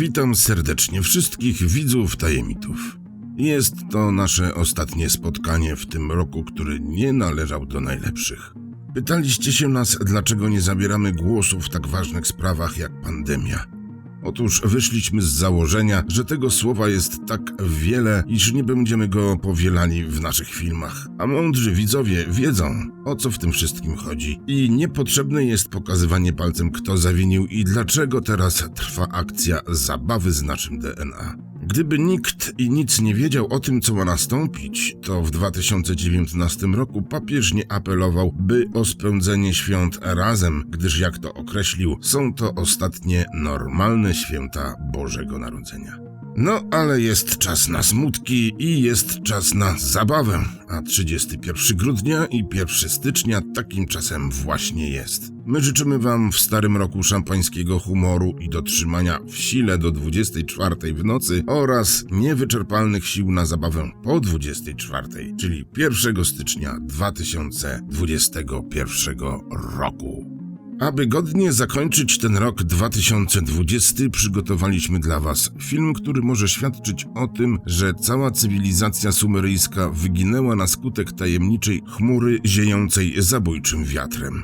Witam serdecznie wszystkich widzów tajemników. Jest to nasze ostatnie spotkanie w tym roku, który nie należał do najlepszych. Pytaliście się nas, dlaczego nie zabieramy głosu w tak ważnych sprawach jak pandemia. Otóż wyszliśmy z założenia, że tego słowa jest tak wiele, iż nie będziemy go powielali w naszych filmach. A mądrzy widzowie wiedzą, o co w tym wszystkim chodzi. I niepotrzebne jest pokazywanie palcem, kto zawinił i dlaczego teraz trwa akcja zabawy z naszym DNA. Gdyby nikt i nic nie wiedział o tym, co ma nastąpić, to w 2019 roku papież nie apelował, by o spędzenie świąt razem, gdyż jak to określił, są to ostatnie normalne święta Bożego Narodzenia. No, ale jest czas na smutki i jest czas na zabawę, a 31 grudnia i 1 stycznia takim czasem właśnie jest. My życzymy Wam w starym roku szampańskiego humoru i dotrzymania w sile do 24 w nocy oraz niewyczerpalnych sił na zabawę po 24, czyli 1 stycznia 2021 roku. Aby godnie zakończyć ten rok 2020, przygotowaliśmy dla Was film, który może świadczyć o tym, że cała cywilizacja sumeryjska wyginęła na skutek tajemniczej chmury ziejącej zabójczym wiatrem.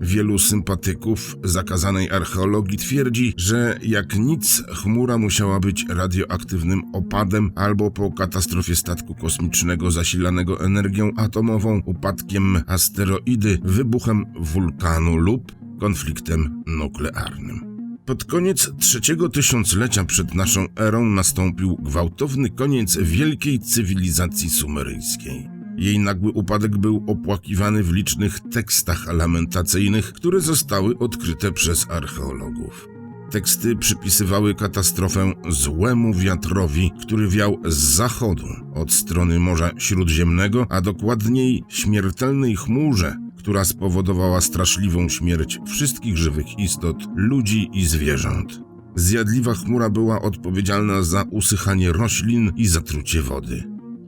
Wielu sympatyków zakazanej archeologii twierdzi, że jak nic chmura musiała być radioaktywnym opadem albo po katastrofie statku kosmicznego zasilanego energią atomową, upadkiem asteroidy, wybuchem wulkanu lub konfliktem nuklearnym. Pod koniec trzeciego tysiąclecia przed naszą erą nastąpił gwałtowny koniec wielkiej cywilizacji sumeryjskiej. Jej nagły upadek był opłakiwany w licznych tekstach lamentacyjnych, które zostały odkryte przez archeologów. Teksty przypisywały katastrofę złemu wiatrowi, który wiał z zachodu, od strony Morza Śródziemnego, a dokładniej śmiertelnej chmurze, która spowodowała straszliwą śmierć wszystkich żywych istot, ludzi i zwierząt. Zjadliwa chmura była odpowiedzialna za usychanie roślin i zatrucie wody.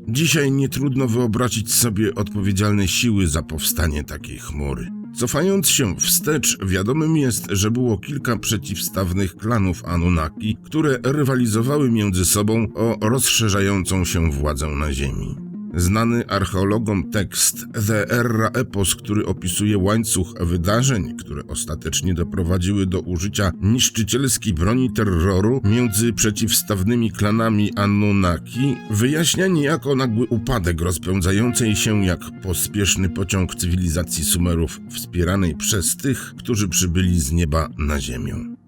Dzisiaj nie trudno wyobrazić sobie odpowiedzialne siły za powstanie takiej chmury. Cofając się wstecz, wiadomym jest, że było kilka przeciwstawnych klanów Anunnaki, które rywalizowały między sobą o rozszerzającą się władzę na Ziemi. Znany archeologom tekst The Erra Epos, który opisuje łańcuch wydarzeń, które ostatecznie doprowadziły do użycia niszczycielskiej broni terroru między przeciwstawnymi klanami Anunnaki, wyjaśnia niejako nagły upadek rozpędzającej się jak pospieszny pociąg cywilizacji Sumerów wspieranej przez tych, którzy przybyli z nieba na ziemię.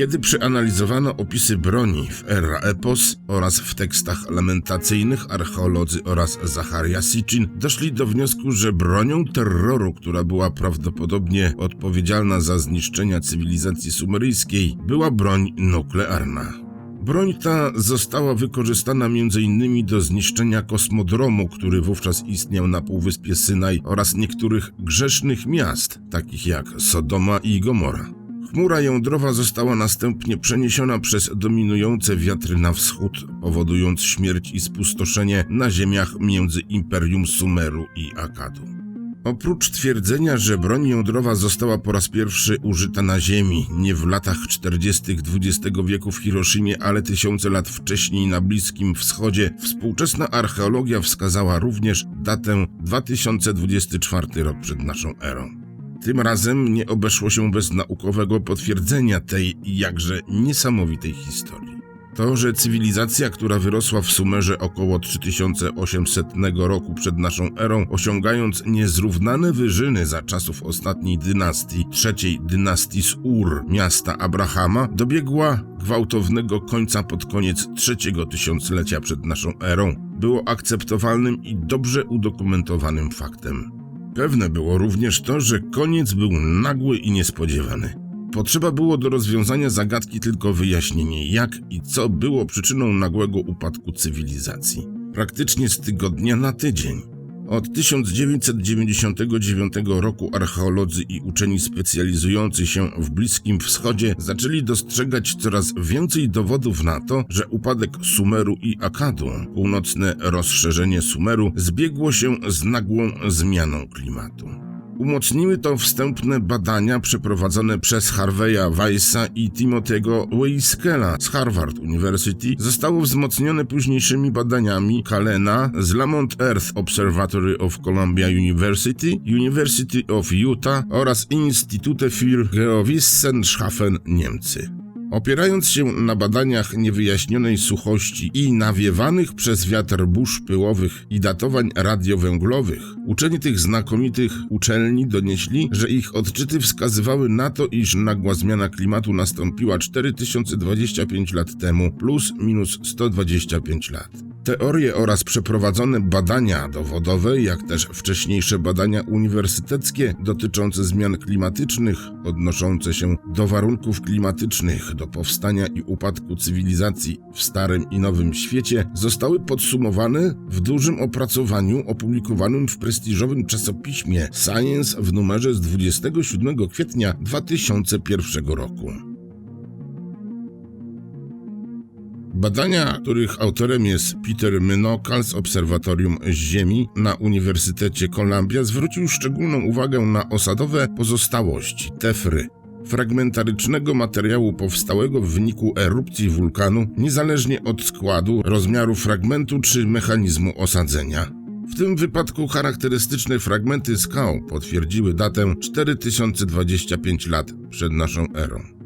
Kiedy przeanalizowano opisy broni w Era Epos oraz w tekstach lamentacyjnych, archeolodzy oraz Zacharia Sitchin doszli do wniosku, że bronią terroru, która była prawdopodobnie odpowiedzialna za zniszczenia cywilizacji sumeryjskiej, była broń nuklearna. Broń ta została wykorzystana m.in. do zniszczenia kosmodromu, który wówczas istniał na Półwyspie Synaj oraz niektórych grzesznych miast, takich jak Sodoma i Gomora. Chmura jądrowa została następnie przeniesiona przez dominujące wiatry na wschód, powodując śmierć i spustoszenie na ziemiach między Imperium Sumeru i Akadu. Oprócz twierdzenia, że broń jądrowa została po raz pierwszy użyta na Ziemi, nie w latach 40. XX wieku w Hiroshimie, ale tysiące lat wcześniej na Bliskim Wschodzie, współczesna archeologia wskazała również datę 2024 rok przed naszą erą. Tym razem nie obeszło się bez naukowego potwierdzenia tej jakże niesamowitej historii. To, że cywilizacja, która wyrosła w Sumerze około 3800 roku przed naszą erą, osiągając niezrównane wyżyny za czasów ostatniej dynastii, trzeciej dynastii z Ur, miasta Abrahama, dobiegła gwałtownego końca pod koniec trzeciego tysiąclecia przed naszą erą, było akceptowalnym i dobrze udokumentowanym faktem. Pewne było również to, że koniec był nagły i niespodziewany. Potrzeba było do rozwiązania zagadki tylko wyjaśnienie, jak i co było przyczyną nagłego upadku cywilizacji. Praktycznie z tygodnia na tydzień. Od 1999 roku archeolodzy i uczeni specjalizujący się w Bliskim Wschodzie zaczęli dostrzegać coraz więcej dowodów na to, że upadek Sumeru i Akadu, północne rozszerzenie Sumeru, zbiegło się z nagłą zmianą klimatu. Umocniły to wstępne badania przeprowadzone przez Harveya Weissa i Timothy'ego Weiskela z Harvard University. Zostało wzmocnione późniejszymi badaniami Kalena z Lamont Earth Observatory of Columbia University, University of Utah oraz Institute für Geowissenschaften Niemcy. Opierając się na badaniach niewyjaśnionej suchości i nawiewanych przez wiatr burz pyłowych i datowań radiowęglowych, uczeni tych znakomitych uczelni donieśli, że ich odczyty wskazywały na to, iż nagła zmiana klimatu nastąpiła 4025 lat temu plus minus 125 lat. Teorie oraz przeprowadzone badania dowodowe, jak też wcześniejsze badania uniwersyteckie dotyczące zmian klimatycznych, odnoszące się do warunków klimatycznych, do powstania i upadku cywilizacji w Starym i Nowym Świecie, zostały podsumowane w dużym opracowaniu opublikowanym w prestiżowym czasopiśmie Science w numerze z 27 kwietnia 2001 roku. Badania, których autorem jest Peter Mynokal z Obserwatorium Ziemi na Uniwersytecie Columbia, zwrócił szczególną uwagę na osadowe pozostałości tefry, fragmentarycznego materiału powstałego w wyniku erupcji wulkanu, niezależnie od składu, rozmiaru fragmentu czy mechanizmu osadzenia. W tym wypadku charakterystyczne fragmenty skał potwierdziły datę 4025 lat przed naszą erą.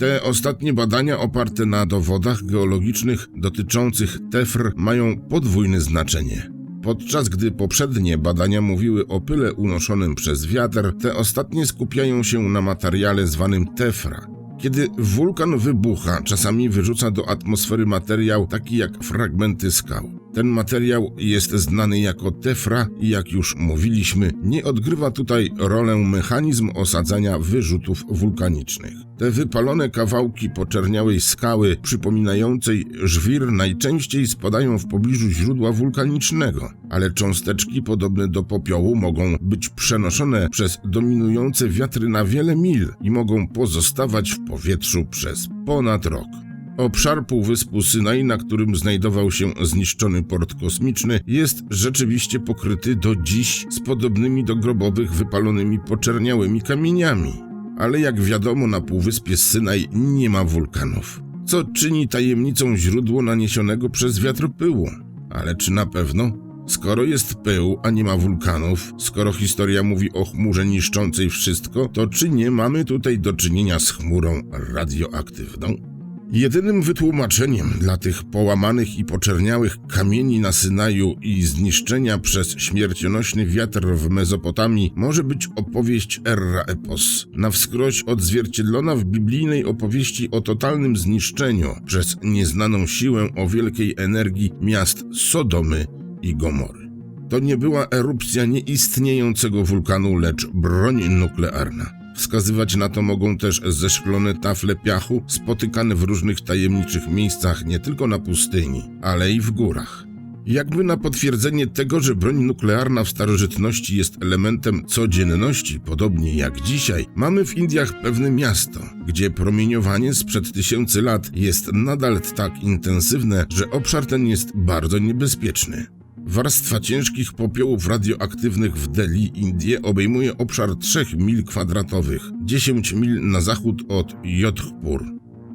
Te ostatnie badania oparte na dowodach geologicznych dotyczących tefr mają podwójne znaczenie. Podczas gdy poprzednie badania mówiły o pyle unoszonym przez wiatr, te ostatnie skupiają się na materiale zwanym tefra. Kiedy wulkan wybucha, czasami wyrzuca do atmosfery materiał taki jak fragmenty skał. Ten materiał jest znany jako tefra i jak już mówiliśmy, nie odgrywa tutaj rolę mechanizm osadzania wyrzutów wulkanicznych. Te wypalone kawałki poczerniałej skały, przypominającej żwir, najczęściej spadają w pobliżu źródła wulkanicznego, ale cząsteczki podobne do popiołu mogą być przenoszone przez dominujące wiatry na wiele mil i mogą pozostawać w powietrzu przez ponad rok. Obszar Półwyspu Synaj, na którym znajdował się zniszczony port kosmiczny, jest rzeczywiście pokryty do dziś z podobnymi do grobowych wypalonymi poczerniałymi kamieniami. Ale jak wiadomo, na Półwyspie Synaj nie ma wulkanów, co czyni tajemnicą źródło naniesionego przez wiatr pyłu. Ale czy na pewno? Skoro jest pył, a nie ma wulkanów, skoro historia mówi o chmurze niszczącej wszystko, to czy nie mamy tutaj do czynienia z chmurą radioaktywną? Jedynym wytłumaczeniem dla tych połamanych i poczerniałych kamieni na Synaju i zniszczenia przez śmiercionośny wiatr w Mezopotamii może być opowieść Erra Epos, na wskroś odzwierciedlona w biblijnej opowieści o totalnym zniszczeniu przez nieznaną siłę o wielkiej energii miast Sodomy i Gomory. To nie była erupcja nieistniejącego wulkanu, lecz broń nuklearna. Wskazywać na to mogą też zeszklone tafle piachu spotykane w różnych tajemniczych miejscach nie tylko na pustyni, ale i w górach. Jakby na potwierdzenie tego, że broń nuklearna w starożytności jest elementem codzienności, podobnie jak dzisiaj, mamy w Indiach pewne miasto, gdzie promieniowanie sprzed tysięcy lat jest nadal tak intensywne, że obszar ten jest bardzo niebezpieczny. Warstwa ciężkich popiołów radioaktywnych w Delhi, Indie obejmuje obszar 3 mil kwadratowych, 10 mil na zachód od Jodhpur.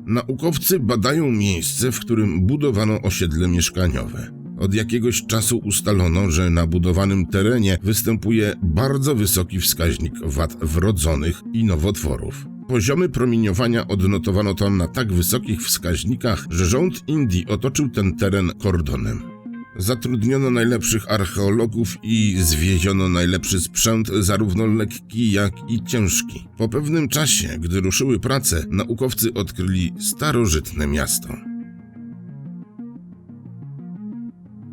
Naukowcy badają miejsce, w którym budowano osiedle mieszkaniowe. Od jakiegoś czasu ustalono, że na budowanym terenie występuje bardzo wysoki wskaźnik wad wrodzonych i nowotworów. Poziomy promieniowania odnotowano tam na tak wysokich wskaźnikach, że rząd Indii otoczył ten teren kordonem. Zatrudniono najlepszych archeologów i zwieziono najlepszy sprzęt, zarówno lekki, jak i ciężki. Po pewnym czasie, gdy ruszyły prace, naukowcy odkryli starożytne miasto.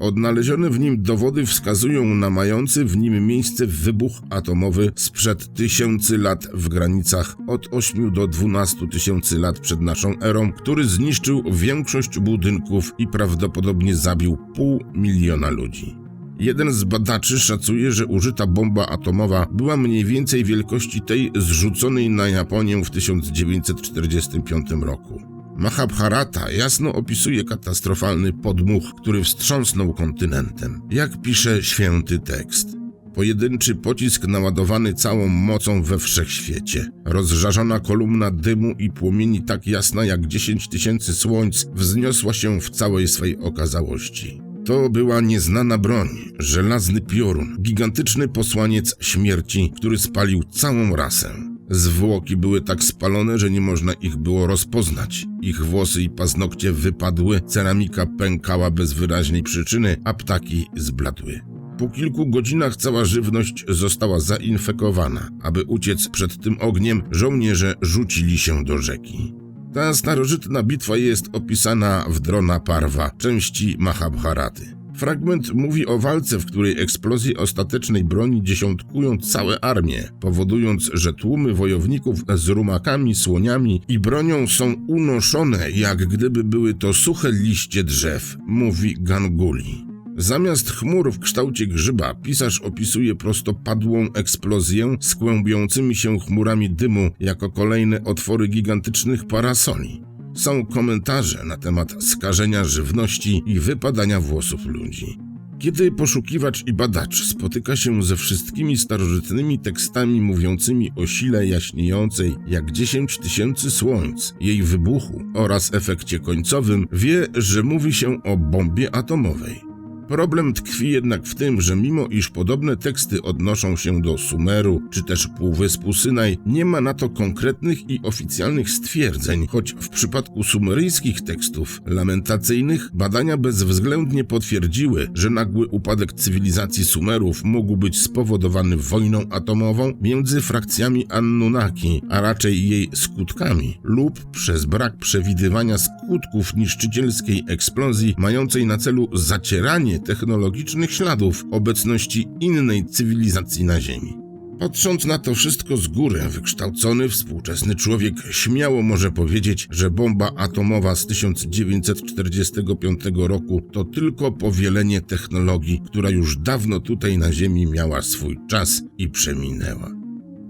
Odnalezione w nim dowody wskazują na mający w nim miejsce wybuch atomowy sprzed tysięcy lat w granicach od 8 do 12 tysięcy lat przed naszą erą, który zniszczył większość budynków i prawdopodobnie zabił pół miliona ludzi. Jeden z badaczy szacuje, że użyta bomba atomowa była mniej więcej wielkości tej zrzuconej na Japonię w 1945 roku. Mahabharata jasno opisuje katastrofalny podmuch, który wstrząsnął kontynentem. Jak pisze święty tekst. Pojedynczy pocisk naładowany całą mocą we wszechświecie. Rozżarzona kolumna dymu i płomieni tak jasna jak 10 tysięcy słońc wzniosła się w całej swej okazałości. To była nieznana broń, żelazny piorun, gigantyczny posłaniec śmierci, który spalił całą rasę. Zwłoki były tak spalone, że nie można ich było rozpoznać. Ich włosy i paznokcie wypadły, ceramika pękała bez wyraźnej przyczyny, a ptaki zbladły. Po kilku godzinach cała żywność została zainfekowana. Aby uciec przed tym ogniem, żołnierze rzucili się do rzeki. Ta starożytna bitwa jest opisana w Drona Parwa, części Mahabharaty. Fragment mówi o walce, w której eksplozje ostatecznej broni dziesiątkują całe armie, powodując, że tłumy wojowników z rumakami, słoniami i bronią są unoszone, jak gdyby były to suche liście drzew, mówi Ganguli. Zamiast chmur w kształcie grzyba, pisarz opisuje prostopadłą eksplozję z kłębiącymi się chmurami dymu jako kolejne otwory gigantycznych parasoli. Są komentarze na temat skażenia żywności i wypadania włosów ludzi. Kiedy poszukiwacz i badacz spotyka się ze wszystkimi starożytnymi tekstami mówiącymi o sile jaśniejącej jak 10 tysięcy słońc, jej wybuchu oraz efekcie końcowym, wie, że mówi się o bombie atomowej. Problem tkwi jednak w tym, że mimo iż podobne teksty odnoszą się do Sumeru czy też Półwyspu Synaj, nie ma na to konkretnych i oficjalnych stwierdzeń, choć w przypadku sumeryjskich tekstów lamentacyjnych badania bezwzględnie potwierdziły, że nagły upadek cywilizacji Sumerów mógł być spowodowany wojną atomową między frakcjami Anunnaki, a raczej jej skutkami, lub przez brak przewidywania skutków niszczycielskiej eksplozji mającej na celu zacieranie technologicznych śladów obecności innej cywilizacji na Ziemi. Patrząc na to wszystko z góry, wykształcony współczesny człowiek śmiało może powiedzieć, że bomba atomowa z 1945 roku to tylko powielenie technologii, która już dawno tutaj na Ziemi miała swój czas i przeminęła.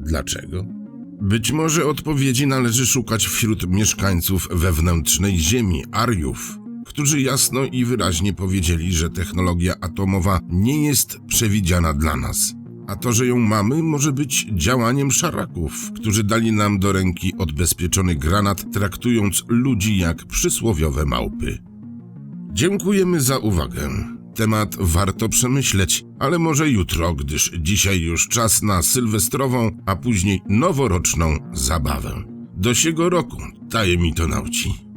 Dlaczego? Być może odpowiedzi należy szukać wśród mieszkańców wewnętrznej Ziemi, Ariów, którzy jasno i wyraźnie powiedzieli, że technologia atomowa nie jest przewidziana dla nas. A to, że ją mamy, może być działaniem szaraków, którzy dali nam do ręki odbezpieczony granat, traktując ludzi jak przysłowiowe małpy. Dziękujemy za uwagę. Temat warto przemyśleć, ale może jutro, gdyż dzisiaj już czas na sylwestrową, a później noworoczną zabawę. Do siego roku, taje mi to nauci.